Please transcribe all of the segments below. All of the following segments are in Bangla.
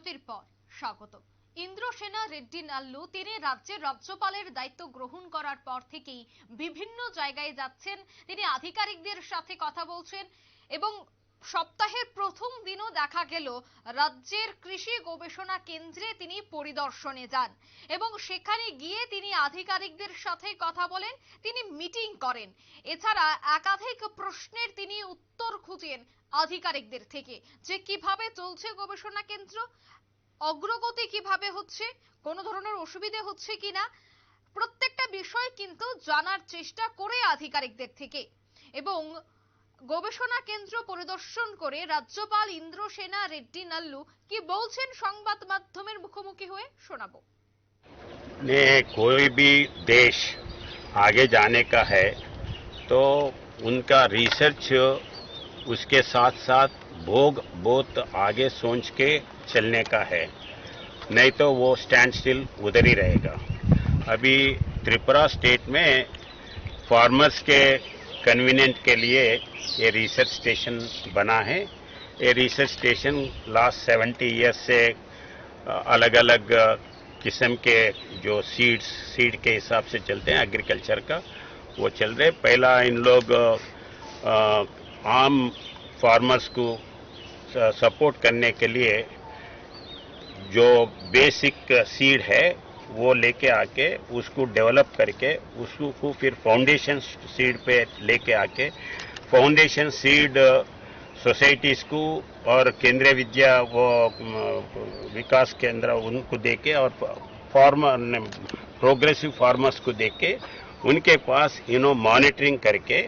বিরতির পর। স্বাগত। ইন্দ্রসেনা, রেড্ডি, নাল্লু তিনি রাজ্যের রাজ্যপালের দায়িত্ব গ্রহণ করার পর থেকেই বিভিন্ন জায়গায় যাচ্ছেন। তিনি আধিকারিকদের সাথে কথা বলছেন এবং সপ্তাহের প্রথম দিনও দেখা গেল রাজ্যের কৃষি গবেষণা কেন্দ্রে তিনি পরিদর্শনে যান এবং সেখানে গিয়ে তিনি আধিকারিকদের সাথে কথা বলেন, তিনি মিটিং করেন। এছাড়া একাধিক প্রশ্নের তিনি উত্তর খুঁজেন আধিকারিকদের থেকে যে কীভাবে চলছে গবেষণা কেন্দ্র, অগ্রগতি কীভাবে হচ্ছে, কোনো ধরনের অসুবিধে হচ্ছে কিনা, প্রত্যেকটা বিষয় কিন্তু জানার চেষ্টা করে আধিকারিকদের থেকে। এবং গবেষণা কেন্দ্র পরিদর্শন করে রাজ্যপাল ইন্দ্রসেনা রেড্ডি নাল্লু কি বলছেন সংবাদ মাধ্যমের মুখোমুখি হয়ে শোনাবো ने कोई भी देश आगे जाने का है तो उनका रिसर्च उसके साथ साथ भोग बहुत आगे सोच के चलने का है नहीं तो वो स्टैंड स्टिल उधर ही रहेगा अभी त्रिपुरा स्टेट में फार्मर्स के कन्वीनियंट के लिए ये रिसर्च स्टेशन बना है। ये रिसर्च स्टेशन लास्ट 70 ईयर्स से अलग अलग किस्म के जो सीड्स सीड के हिसाब से चलते हैं एग्रीकल्चर का, वो चल रहे पहला इन लोग आम फार्मर्स को सपोर्ट करने के लिए जो बेसिक सीड है वो लेके आके उसको डेवलप करके, उसको फिर फाउंडेशन सीड पे लेके आके फाउंडेशन सीड सोसाइटीज को और केंद्रीय विद्या वो विकास केंद्र उनको देके और फार्मर प्रोग्रेसिव फार्मर्स को देके उनके पास इनो मॉनिटरिंग करके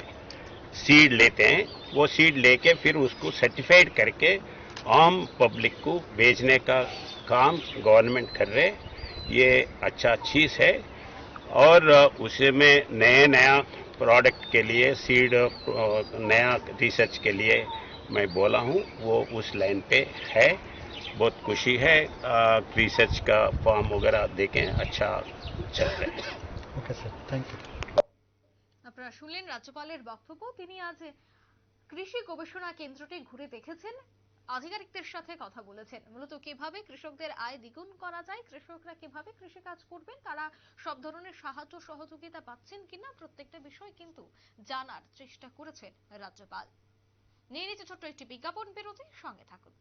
सीड लेते हैं। वो सीड लेके फिर उसको सर्टिफाइड करके आम पब्लिक को बेचने का काम गवर्नमेंट कर रहे ये अच्छा चीज़ है और अ, उसे में नए नया प्रोडक्ट के लिए सीड अ, नया रिसर्च के लिए मैं बोला हूँ वो उस लाइन पे है बहुत खुशी है रिसर्च का फॉर्म वगैरह देखें अच्छा चल रहा है ওকে স্যার থ্যাংক ইউ আপনারা শুনলেন রাজ্যপালের বক্তব্য তিনি আজ কৃষি গবেষণা কেন্দ্রটি ঘুরে দেখেছেন আধিকারিকদের সাথে কথা বলেছেন। মূলত কীভাবে কৃষকদের আয় দ্বিগুণ করা যায়, কৃষকরা কীভাবে কৃষি কাজ করবেন, তারা সব ধরনের সাহায্য সহযোগিতা পাচ্ছেন কিনা, প্রত্যেকটা বিষয় কিন্তু জানার চেষ্টা করেছেন রাজ্যপাল। নিয়ে নিচ্ছে ছোট্ট একটি বিজ্ঞাপন বিরতি, সঙ্গে থাকুন।